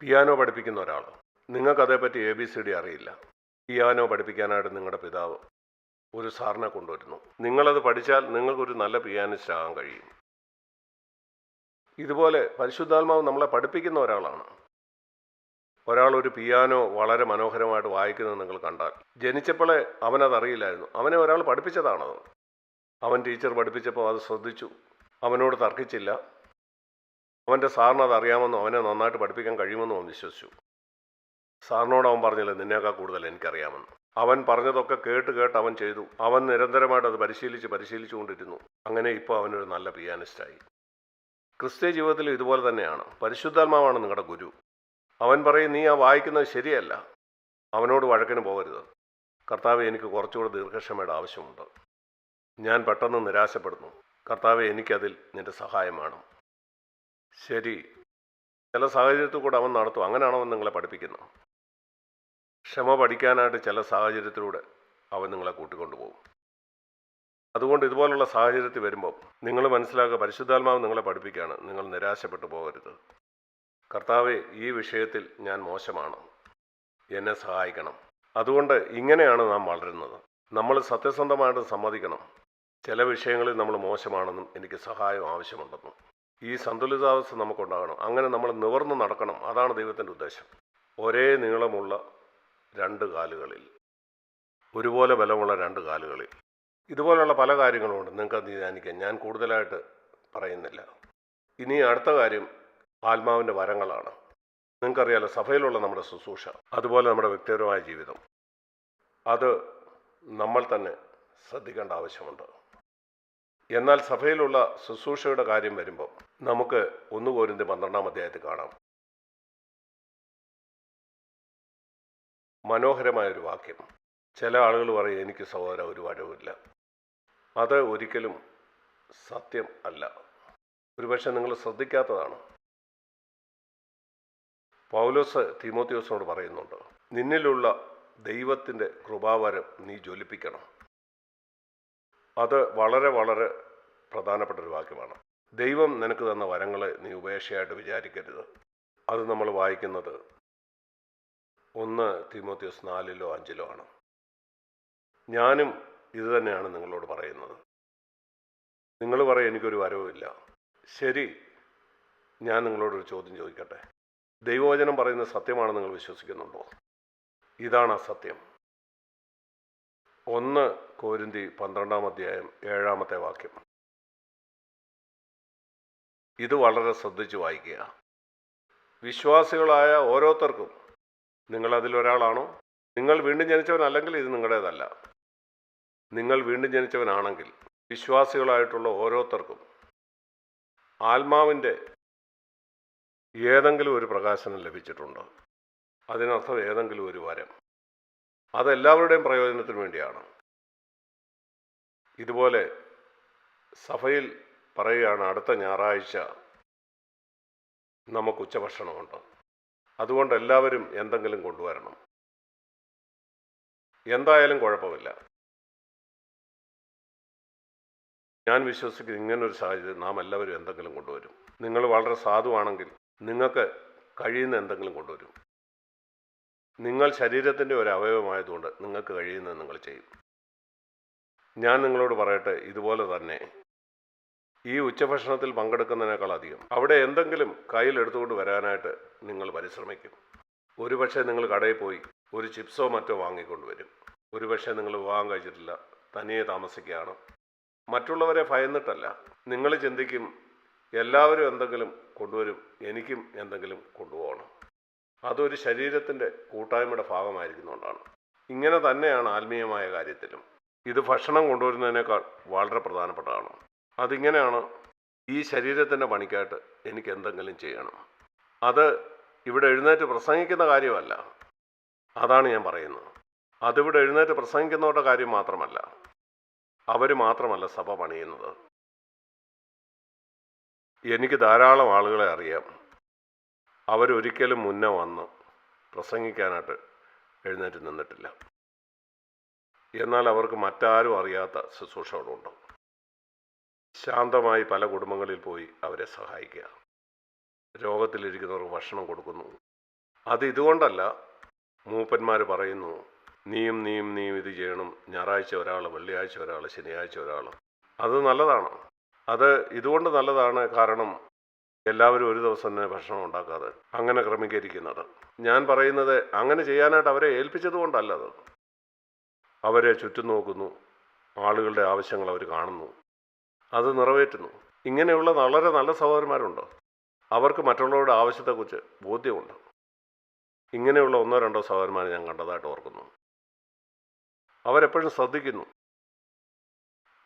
Piano പഠിപ്പിക്കുന്ന ഒരാൾ നിങ്ങൾക്കതേപ്പറ്റി എ ബി സി ഡി അറിയില്ല. പിയാനോ പഠിപ്പിക്കാനായിട്ട് നിങ്ങളുടെ പിതാവ് ഒരു സാറിനെ കൊണ്ടുവരുന്നു. നിങ്ങളത് പഠിച്ചാൽ നിങ്ങൾക്കൊരു നല്ല പിയാനിസ്റ്റ് ആകാൻ കഴിയും. ഇതുപോലെ പരിശുദ്ധാത്മാവ് നമ്മളെ പഠിപ്പിക്കുന്ന ഒരാളാണ്. ഒരാൾ ഒരു പിയാനോ വളരെ മനോഹരമായിട്ട് വായിക്കുന്നത് നിങ്ങൾ കണ്ടാൽ ജനിച്ചപ്പോഴേ അവനതറിയില്ലായിരുന്നു. അവനെ ഒരാൾ പഠിപ്പിച്ചതാണത്. അവൻ ടീച്ചർ പഠിപ്പിച്ചപ്പോൾ അത് ശ്രദ്ധിച്ചു. അവനോട് തർക്കിച്ചില്ല. അവന്റെ സാറിന് അത് അറിയാമെന്നും അവനെ നന്നായിട്ട് പഠിപ്പിക്കാൻ കഴിയുമെന്നും അവൻ വിശ്വസിച്ചു. സാറിനോട് അവൻ പറഞ്ഞില്ല നിന്നേക്കാൾ കൂടുതൽ എനിക്കറിയാമെന്ന്. അവൻ പറഞ്ഞതൊക്കെ കേട്ട് കേട്ട് അവൻ ചെയ്തു. അവൻ നിരന്തരമായിട്ട് അത് പരിശീലിച്ച് പരിശീലിച്ചുകൊണ്ടിരുന്നു അങ്ങനെ ഇപ്പോൾ അവനൊരു നല്ല പിയാനിസ്റ്റായി. ക്രിസ്ത്യ ജീവിതത്തിൽ ഇതുപോലെ തന്നെയാണ്. പരിശുദ്ധാത്മാവാണ് നിങ്ങളുടെ ഗുരു. അവൻ പറയും നീ ആ വായിക്കുന്നത് ശരിയല്ല. അവനോട് വഴക്കിന് പോകരുത്. കർത്താവ് എനിക്ക് കുറച്ചുകൂടെ ദീർഘക്ഷമയുടെ ആവശ്യമുണ്ട്. ഞാൻ പെട്ടെന്ന് നിരാശപ്പെടുന്നു. കർത്താവ് എനിക്കതിൽ നിന്റെ സഹായം വേണം. ശരി. ചില സാഹചര്യത്തിൽ കൂടെ അവൻ നടത്തും. അങ്ങനെയാണോ അവൻ നിങ്ങളെ പഠിപ്പിക്കുന്നത്. ക്ഷമ പഠിക്കാനായിട്ട് ചില സാഹചര്യത്തിലൂടെ അവൻ നിങ്ങളെ കൂട്ടിക്കൊണ്ടുപോകും. അതുകൊണ്ട് ഇതുപോലുള്ള സാഹചര്യത്തിൽ വരുമ്പോൾ നിങ്ങൾ മനസ്സിലാക്കുക പരിശുദ്ധാത്മാവ് നിങ്ങളെ പഠിപ്പിക്കുകയാണ്. നിങ്ങൾ നിരാശപ്പെട്ടു പോകരുത്. കർത്താവെ ഈ വിഷയത്തിൽ ഞാൻ മോശമാണ്. എന്നെ സഹായിക്കണം. അതുകൊണ്ട് ഇങ്ങനെയാണ് നാം വളരുന്നത്. നമ്മൾ സത്യസന്ധമായിട്ട് സമ്മതിക്കണം. ചില വിഷയങ്ങളിൽ നമ്മൾ മോശമാണെന്നും എനിക്ക് സഹായം ആവശ്യമുണ്ടെന്നും. ഈ സന്തുലിതാവസ്ഥ നമുക്കുണ്ടാകണം. അങ്ങനെ നമ്മൾ നിവർന്ന് നടക്കണം. അതാണ് ദൈവത്തിന്റെ ഉദ്ദേശം. ഒരേ നീളമുള്ള രണ്ട് കാലുകളിൽ. ഒരുപോലെ ബലമുള്ള രണ്ട് കാലുകളിൽ. ഇതുപോലെയുള്ള പല കാര്യങ്ങളുമുണ്ട്. നിങ്ങൾക്ക് അത് ധ്യാനിക്കാം. ഞാൻ കൂടുതലായിട്ട് പറയുന്നില്ല. ഇനി അടുത്ത കാര്യം ആത്മാവിന്റെ വരങ്ങളാണ്. നിങ്ങൾക്കറിയാലോ സഭയിലുള്ള നമ്മുടെ ശുശ്രൂഷ അതുപോലെ നമ്മുടെ വ്യക്തിപരമായ ജീവിതം. അത് നമ്മൾ തന്നെ ശ്രദ്ധിക്കേണ്ട ആവശ്യമുണ്ട്. എന്നാൽ സഭയിലുള്ള ശുശ്രൂഷയുടെ കാര്യം വരുമ്പോൾ നമുക്ക് ഒന്ന് കോരിന്റെ പന്ത്രണ്ടാം അധ്യായത്തിൽ കാണാം. മനോഹരമായൊരു വാക്യം. ചില ആളുകൾ പറയും എനിക്ക് സഹോദര ഒരു അത് ഒരിക്കലും സത്യം അല്ല. ഒരുപക്ഷെ നിങ്ങൾ ശ്രദ്ധിക്കാത്തതാണ്. പൗലോസ് തിമോത്തിയോസിനോട് പറയുന്നുണ്ട് നിന്നിലുള്ള ദൈവത്തിന്റെ കൃപാവരം നീ ജ്വലിപ്പിക്കണം. അത് വളരെ വളരെ പ്രധാനപ്പെട്ട ഒരു വാക്യമാണ്. ദൈവം നിനക്ക് തന്ന വരങ്ങളെ നീ ഉപേക്ഷയായിട്ട് വിചാരിക്കരുത്. അത് നമ്മൾ വായിക്കുന്നത് ഒന്ന് തിമോത്യോസ് നാലിലോ അഞ്ചിലോ ആണ്. ഞാനും ഇത് തന്നെയാണ് നിങ്ങളോട് പറയുന്നത്. നിങ്ങൾ പറയും എനിക്കൊരു വരവുമില്ല ശരി ഞാൻ നിങ്ങളോടൊരു ചോദ്യം ചോദിക്കട്ടെ. ദൈവവചനം പറയുന്ന സത്യമാണ് നിങ്ങൾ വിശ്വസിക്കുന്നുണ്ടോ? ഇതാണ് അസത്യം. ഒന്ന് കോരിന്തി പന്ത്രണ്ടാം അധ്യായം ഏഴാമത്തെ വാക്യം. ഇത് വളരെ ശ്രദ്ധിച്ചു വായിക്കുക. വിശ്വാസികളായ ഓരോരുത്തർക്കും നിങ്ങൾ അതിലൊരാളാണോ നിങ്ങൾ വീണ്ടും ജനിച്ചവനല്ലെങ്കിൽ ഇത് നിങ്ങളുടേതല്ല. നിങ്ങൾ വീണ്ടും ജനിച്ചവനാണെങ്കിൽ വിശ്വാസികളായിട്ടുള്ള ഓരോരുത്തർക്കും ആത്മാവിന്റെ ഏതെങ്കിലും ഒരു പ്രകാശനം ലഭിച്ചിട്ടുണ്ടോ? അതിനർത്ഥം ഏതെങ്കിലും ഒരു വരം. അതെല്ലാവരുടെയും പ്രയോജനത്തിന് വേണ്ടിയാണ്. ഇതുപോലെ സഭയിൽ പറയുകയാണ് അടുത്ത ഞായറാഴ്ച നമുക്ക് ഉച്ചഭക്ഷണമുണ്ട്. അതുകൊണ്ട് എല്ലാവരും എന്തെങ്കിലും കൊണ്ടുവരണം. എന്തായാലും കുഴപ്പമില്ല. ഞാൻ വിശ്വസിക്കുന്നു ഇങ്ങനൊരു സാഹചര്യം നാം എല്ലാവരും എന്തെങ്കിലും കൊണ്ടുവരും. നിങ്ങൾ വളരെ സാധുവാണെങ്കിൽ നിങ്ങൾക്ക് കഴിയുന്ന എന്തെങ്കിലും കൊണ്ടുവരും. നിങ്ങൾ ശരീരത്തിന്റെ ഒരു അവയവമായതുകൊണ്ട് നിങ്ങൾക്ക് കഴിയുന്നത് നിങ്ങൾ ചെയ്യും. ഞാൻ നിങ്ങളോട് പറയട്ടെ ഇതുപോലെ തന്നെ ഈ ഉച്ചഭക്ഷണത്തിൽ പങ്കെടുക്കുന്നതിനേക്കാൾ അധികം. അവിടെ എന്തെങ്കിലും കയ്യിൽ എടുത്തുകൊണ്ട് വരാനായിട്ട് നിങ്ങൾ പരിശ്രമിക്കും. ഒരുപക്ഷെ നിങ്ങൾ കടയിൽ പോയി ഒരു ചിപ്സോ മറ്റോ വാങ്ങിക്കൊണ്ടുവരും ഒരുപക്ഷെ നിങ്ങൾ വിവാഹം കഴിച്ചിട്ടില്ല തനിയെ താമസിക്കുകയാണ്. മറ്റുള്ളവരെ ഭയന്നിട്ടല്ല. നിങ്ങൾ ചിന്തിക്കും എല്ലാവരും എന്തെങ്കിലും കൊണ്ടുവരും എനിക്കും എന്തെങ്കിലും കൊണ്ടുപോകണം. അതൊരു ശരീരത്തിന്റെ കൂട്ടായ്മയുടെ ഭാഗമായിരിക്കുന്നതുകൊണ്ടാണ്. ഇങ്ങനെ തന്നെയാണ് ആത്മീയമായ കാര്യത്തിലും. ഇത് ഭക്ഷണം കൊണ്ടുവരുന്നതിനേക്കാൾ വളരെ പ്രധാനപ്പെട്ടതാണ്. അതിങ്ങനെയാണ് ഈ ശരീരത്തിന്റെ പണിക്കായിട്ട് എനിക്ക് എന്തെങ്കിലും ചെയ്യണം. അത് ഇവിടെ എഴുന്നേറ്റ് പ്രസംഗിക്കുന്ന കാര്യമല്ല. അതാണ് ഞാൻ പറയുന്നത്. അതിവിടെ എഴുന്നേറ്റ് പ്രസംഗിക്കുന്നവരുടെ കാര്യം മാത്രമല്ല. അവർ മാത്രമല്ല സഭ പണിയുന്നത്. എനിക്ക് ധാരാളം ആളുകളെ അറിയാം. അവരൊരിക്കലും മുന്നേ വന്ന് പ്രസംഗിക്കാനായിട്ട് എഴുന്നേറ്റ് നിന്നിട്ടില്ല. എന്നാൽ അവർക്ക് മറ്റാരും അറിയാത്ത ശുശ്രൂഷ അവിടെ ശാന്തമായി പല കുടുംബങ്ങളിൽ പോയി അവരെ സഹായിക്കുക. രോഗത്തിലിരിക്കുന്നവർക്ക് ഭക്ഷണം കൊടുക്കുന്നു. അത് ഇതുകൊണ്ടല്ല മൂപ്പന്മാർ പറയുന്നു നീയും നീയും നീയും ഇത് ചെയ്യണം. ഞായറാഴ്ച ഒരാൾ വെള്ളിയാഴ്ച ഒരാൾ ശനിയാഴ്ച ഒരാൾ. അത് നല്ലതാണ്. അത് ഇതുകൊണ്ട് നല്ലതാണ് കാരണം എല്ലാവരും ഒരു ദിവസം തന്നെ ഭക്ഷണം ഉണ്ടാക്കാതെ അങ്ങനെ ക്രമീകരിക്കുന്നത്. ഞാൻ പറയുന്നത് അങ്ങനെ ചെയ്യാനായിട്ട് അവരെ ഏൽപ്പിച്ചത് കൊണ്ടല്ല അത്. അവരെ ചുറ്റും നോക്കുന്നു. ആളുകളുടെ ആവശ്യങ്ങൾ അവർ കാണുന്നു. അത് നിറവേറ്റുന്നു. ഇങ്ങനെയുള്ള വളരെ നല്ല സഹോദരന്മാരുണ്ട്. അവർക്ക് മറ്റുള്ളവരുടെ ആവശ്യത്തെക്കുറിച്ച് ബോധ്യമുണ്ട്. ഇങ്ങനെയുള്ള ഒന്നോ രണ്ടോ സഹോദരന്മാരെ ഞാൻ കണ്ടതായിട്ട് ഓർക്കുന്നു. അവരെപ്പോഴും ശ്രദ്ധിക്കുന്നു.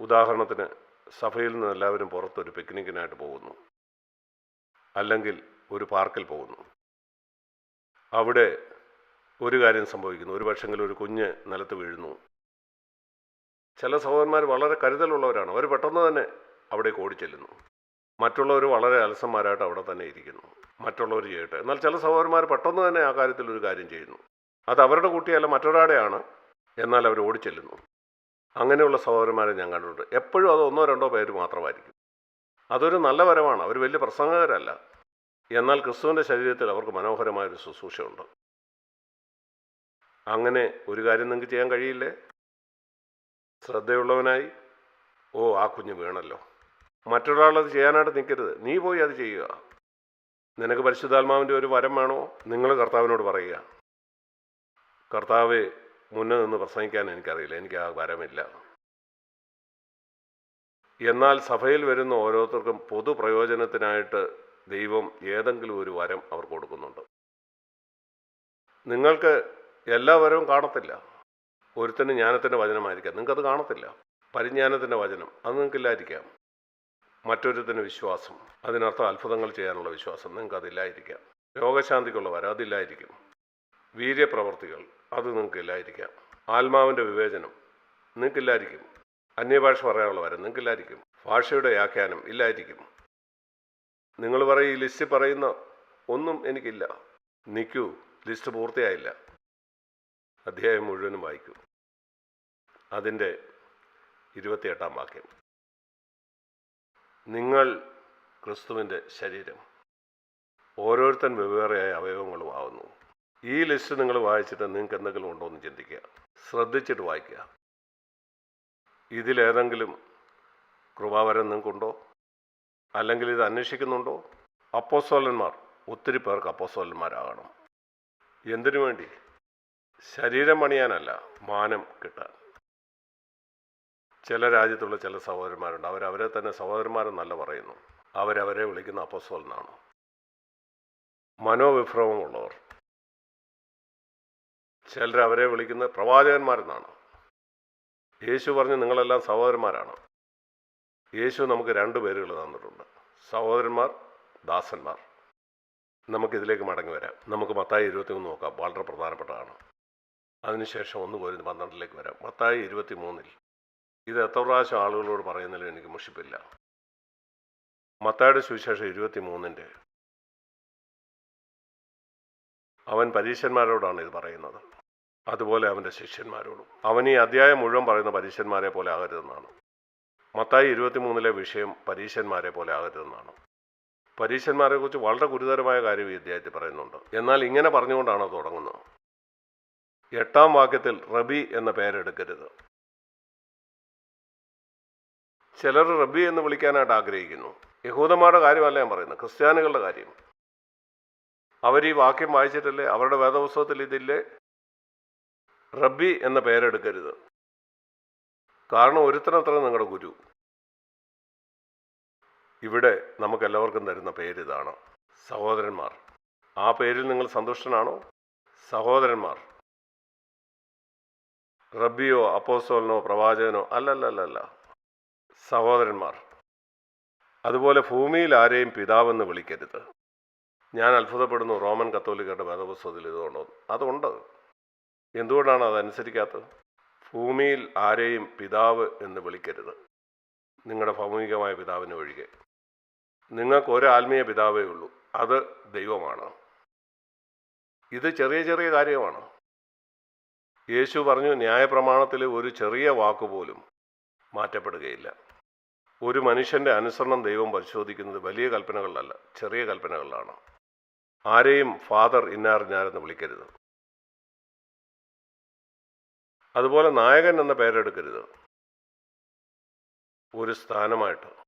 ഉദാഹരണത്തിന് സഭയിൽ നിന്ന് എല്ലാവരും പുറത്തൊരു പിക്നിക്കിനായിട്ട് പോകുന്നു. അല്ലെങ്കിൽ ഒരു പാർക്കിൽ പോകുന്നു. അവിടെ ഒരു കാര്യം സംഭവിക്കുന്നു. ഒരു പക്ഷെങ്കിൽ ഒരു കുഞ്ഞ് നിലത്ത് വീഴുന്നു. ചില സഹോദരന്മാർ വളരെ കരുതലുള്ളവരാണ്. അവർ പെട്ടെന്ന് തന്നെ അവിടേക്ക് ഓടിച്ചെല്ലുന്നു. മറ്റുള്ളവർ വളരെ അലസന്മാരായിട്ട് അവിടെ തന്നെ ഇരിക്കുന്നു. മറ്റുള്ളവർ ചെയ്യട്ടെ. എന്നാൽ ചില സഹോദരന്മാർ പെട്ടെന്ന് തന്നെ ആ കാര്യത്തിൽ ഒരു കാര്യം ചെയ്യുന്നു. അത് അവരുടെ കുട്ടിയല്ല മറ്റൊരാടെയാണ്. എന്നാൽ അവർ ഓടിച്ചെല്ലുന്നു. അങ്ങനെയുള്ള സഹോദരന്മാരെ ഞാൻ കണ്ടിട്ടുണ്ട്. എപ്പോഴും അത് ഒന്നോ രണ്ടോ പേര് മാത്രമായിരിക്കും. അതൊരു നല്ല വരമാണ് അവർ വലിയ പ്രസംഗകരല്ല. എന്നാൽ ക്രിസ്തുവിന്റെ ശരീരത്തിൽ അവർക്ക് മനോഹരമായൊരു ശുശ്രൂഷയുണ്ട്. അങ്ങനെ ഒരു കാര്യം നിങ്ങൾക്ക് ചെയ്യാൻ കഴിയില്ലേ? ശ്രദ്ധയുള്ളവനായി ഓ ആ കുഞ്ഞ് വീണല്ലോ. മറ്റൊരാളത് ചെയ്യാനായിട്ട് നിൽക്കരുത്. നീ പോയി അത് ചെയ്യുക. നിനക്ക് പരിശുദ്ധാത്മാവിന്റെ ഒരു വരം വേണോ? നിങ്ങൾ കർത്താവിനോട് പറയുക. കർത്താവ് മുന്നേ നിന്ന് പ്രസംഗിക്കാൻ എനിക്കറിയില്ല. എനിക്ക് ആ വരമില്ല. എന്നാൽ സഭയിൽ വരുന്ന ഓരോരുത്തർക്കും പൊതു പ്രയോജനത്തിനായിട്ട് ദൈവം ഏതെങ്കിലും ഒരു വരം അവർ കൊടുക്കുന്നുണ്ട്. നിങ്ങൾക്ക് എല്ലാ വരവും കാണത്തില്ല. ഒരുത്തന് ജ്ഞാനത്തിന്റെ വചനമായിരിക്കാം. നിങ്ങൾക്കത് കാണത്തില്ല. പരിജ്ഞാനത്തിന്റെ വചനം അത് നിങ്ങൾക്കില്ലായിരിക്കാം. മറ്റൊരുത്തിന് വിശ്വാസം അതിനർത്ഥം അത്ഭുതങ്ങൾ ചെയ്യാനുള്ള വിശ്വാസം നിങ്ങൾക്ക് അതില്ലായിരിക്കാം രോഗശാന്തിക്കുള്ള വരം അതില്ലായിരിക്കും. വീര്യപ്രവർത്തികൾ അത് നിങ്ങൾക്കില്ലായിരിക്കാം. ആത്മാവിന്റെ വിവേചനം നിങ്ങൾക്കില്ലായിരിക്കും. അന്യഭാഷ പറയാനുള്ള വരം നിങ്ങൾക്കില്ലായിരിക്കും. ഭാഷയുടെ വ്യാഖ്യാനം ഇല്ലായിരിക്കും. നിങ്ങൾ പറയും ഈ ലിസ്റ്റ് പറയുന്ന ഒന്നും എനിക്കില്ല. നിൽക്കൂ ലിസ്റ്റ് പൂർത്തിയായില്ല. അധ്യായം മുഴുവനും വായിക്കൂ. അതിന്റെ ഇരുപത്തിയെട്ടാം വാക്യം. നിങ്ങൾ ക്രിസ്തുവിന്റെ ശരീരം. ഓരോരുത്തൻ വെവ്വേറെയായ അവയവങ്ങളും ആവുന്നു. ഈ ലിസ്റ്റ് നിങ്ങൾ വായിച്ചിട്ട് നിങ്ങൾക്ക് എന്തെങ്കിലും ഉണ്ടോ എന്ന് ചിന്തിക്കുക. ശ്രദ്ധിച്ചിട്ട് വായിക്കുക. ഇതിലേതെങ്കിലും കൃപാവരം നിങ്ങൾക്കുണ്ടോ അല്ലെങ്കിൽ ഇത് അന്വേഷിക്കുന്നുണ്ടോ? അപ്പോസ്തോലന്മാർ ഒത്തിരി പേർക്ക് അപ്പോസ്തോലന്മാരാകണം. എന്തിനു വേണ്ടി? ശരീരം പണിയാനല്ല മാനം കിട്ടാൻ. ചില രാജ്യത്തുള്ള ചില സഹോദരന്മാരുണ്ട്. അവരവരെ തന്നെ സഹോദരന്മാരെന്നല്ല പറയുന്നു. അവരവരെ വിളിക്കുന്ന അപ്പോസ്തോലനാണ്. മനോവിഭ്രമമുള്ളവർ. ചിലരവരെ വിളിക്കുന്ന പ്രവാചകന്മാരെന്നാണ്. യേശു പറഞ്ഞു നിങ്ങളെല്ലാം സഹോദരന്മാരാണ്. യേശു നമുക്ക് രണ്ട് പേരുകൾ തന്നിട്ടുണ്ട്. സഹോദരന്മാർ ദാസന്മാർ. നമുക്കിതിലേക്ക് മടങ്ങി വരാം. നമുക്ക് മത്തായി ഇരുപത്തി മൂന്ന് നോക്കാം. വളരെ പ്രധാനപ്പെട്ടതാണ്. അതിനുശേഷം ഒന്ന് പോരുന്ന പന്ത്രണ്ടിലേക്ക് വരാം. മത്തായി ഇരുപത്തി മൂന്നിൽ ഇത് എത്ര പ്രാവശ്യം ആളുകളോട് പറയുന്നതിൽ എനിക്ക് മുഷിപ്പില്ല. മത്തായുടെ സുവിശേഷം ഇരുപത്തി മൂന്നിന്റെ അവൻ പരീക്ഷന്മാരോടാണ് ഇത് പറയുന്നത്. അതുപോലെ അവന്റെ ശിഷ്യന്മാരോടും. അവൻ ഈ അധ്യായം മുഴുവൻ പറയുന്ന പരീശന്മാരെ പോലെ ആകരുതെന്നാണ്. മത്തായി ഇരുപത്തിമൂന്നിലെ വിഷയം പരീശന്മാരെ പോലെ ആകരുതെന്നാണ്. പരീശന്മാരെ കുറിച്ച് വളരെ ഗുരുതരമായ കാര്യം ഈ അധ്യായത്തിൽ പറയുന്നുണ്ട്. എന്നാൽ ഇങ്ങനെ പറഞ്ഞുകൊണ്ടാണ് തുടങ്ങുന്നത്. എട്ടാം വാക്യത്തിൽ റബി എന്ന പേരെടുക്കരുത്. ചിലർ റബി എന്ന് വിളിക്കാനായിട്ട് ആഗ്രഹിക്കുന്നു. യഹൂദന്മാരുടെ കാര്യമല്ല ഞാൻ പറയുന്നത് ക്രിസ്ത്യാനികളുടെ കാര്യം. അവർ ഈ വാക്യം വായിച്ചിട്ടില്ലേ അവരുടെ വേദപുസ്തകത്തിൽ ഇതില്ലേ റബ്ബി എന്ന പേരെടുക്കരുത്. കാരണം ഒരുത്തനത്ര നിങ്ങളുടെ ഗുരു. ഇവിടെ നമുക്കെല്ലാവർക്കും തരുന്ന പേര് ഇതാണ് സഹോദരന്മാർ. ആ പേരിൽ നിങ്ങൾ സന്തുഷ്ടനാണോ? സഹോദരന്മാർ. റബ്ബിയോ അപ്പോസ്തോലനോ പ്രവാചകനോ അല്ലല്ലല്ല സഹോദരന്മാർ. അതുപോലെ ഭൂമിയിൽ ആരെയും പിതാവെന്ന് വിളിക്കരുത്. ഞാൻ അത്ഭുതപ്പെടുന്നു റോമൻ കത്തോലിക്കരുടെ വേദപുസ്തകത്തിൽ ഇതുകൊണ്ടോ? അതുണ്ട്. എന്തുകൊണ്ടാണ് അതനുസരിക്കാത്തത്? ഭൂമിയിൽ ആരെയും പിതാവ് എന്ന് വിളിക്കരുത്. നിങ്ങളുടെ ഭൗമികമായ പിതാവിന് ഒഴികെ. നിങ്ങൾക്ക് ഒരു ആത്മീയ പിതാവേ ഉള്ളൂ. അത് ദൈവമാണ്. ഇത് ചെറിയ ചെറിയ കാര്യമാണ്. യേശു പറഞ്ഞു ന്യായപ്രമാണത്തിലെ ഒരു ചെറിയ വാക്കുപോലും മാറ്റപ്പെടുകയില്ല. ഒരു മനുഷ്യന്റെ അനുസരണം ദൈവം പരിശോധിക്കുന്നത് വലിയ കൽപ്പനകളിലല്ല ചെറിയ കൽപ്പനകളിലാണ്. ആരെയും ഫാദർ ഇന്നാർ ഇന്നാരെന്ന് വിളിക്കരുത്. അതുപോലെ നായകൻ എന്ന പേരെടുക്കരുത്. ഒരു സ്ഥാനമായിട്ട്.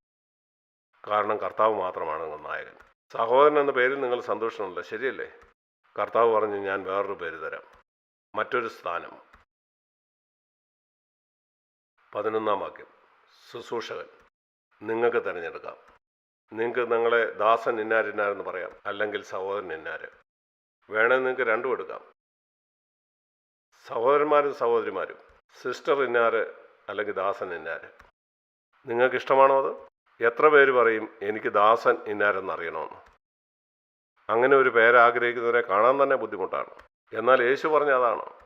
കാരണം കർത്താവ് മാത്രമാണ് നിങ്ങൾ നായകൻ. സഹോദരൻ എന്ന പേരിൽ നിങ്ങൾ സന്തോഷമുണ്ട്. ശരിയല്ലേ? കർത്താവ് പറഞ്ഞു ഞാൻ വേറൊരു പേര് തരാം. മറ്റൊരു സ്ഥാനം. പതിനൊന്നാം വാക്യം. ശുശ്രൂഷകൻ. നിങ്ങൾക്ക് തിരഞ്ഞെടുക്കാം. നിങ്ങൾക്ക് നിങ്ങളെ ദാസൻ ഇന്നാരിന്നാരെന്ന് പറയാം. അല്ലെങ്കിൽ സഹോദരൻ ഇന്നാര്. വേണമെങ്കിൽ നിങ്ങൾക്ക് രണ്ടും എടുക്കാം. സഹോദരന്മാരും സഹോദരിമാരും സിസ്റ്റർ ഇന്നാര് അല്ലെങ്കിൽ ദാസൻ ഇന്നാര്? നിങ്ങൾക്ക് ഇഷ്ടമാണോ അത്? എത്ര പേര് പറയും എനിക്ക് ദാസൻ ഇന്നാരെന്ന് അറിയണമെന്ന്? അങ്ങനെ ഒരു പേരാഗ്രഹിക്കുന്നവരെ കാണാൻ തന്നെ ബുദ്ധിമുട്ടാണ്. എന്നാൽ യേശു പറഞ്ഞ അതാണ്.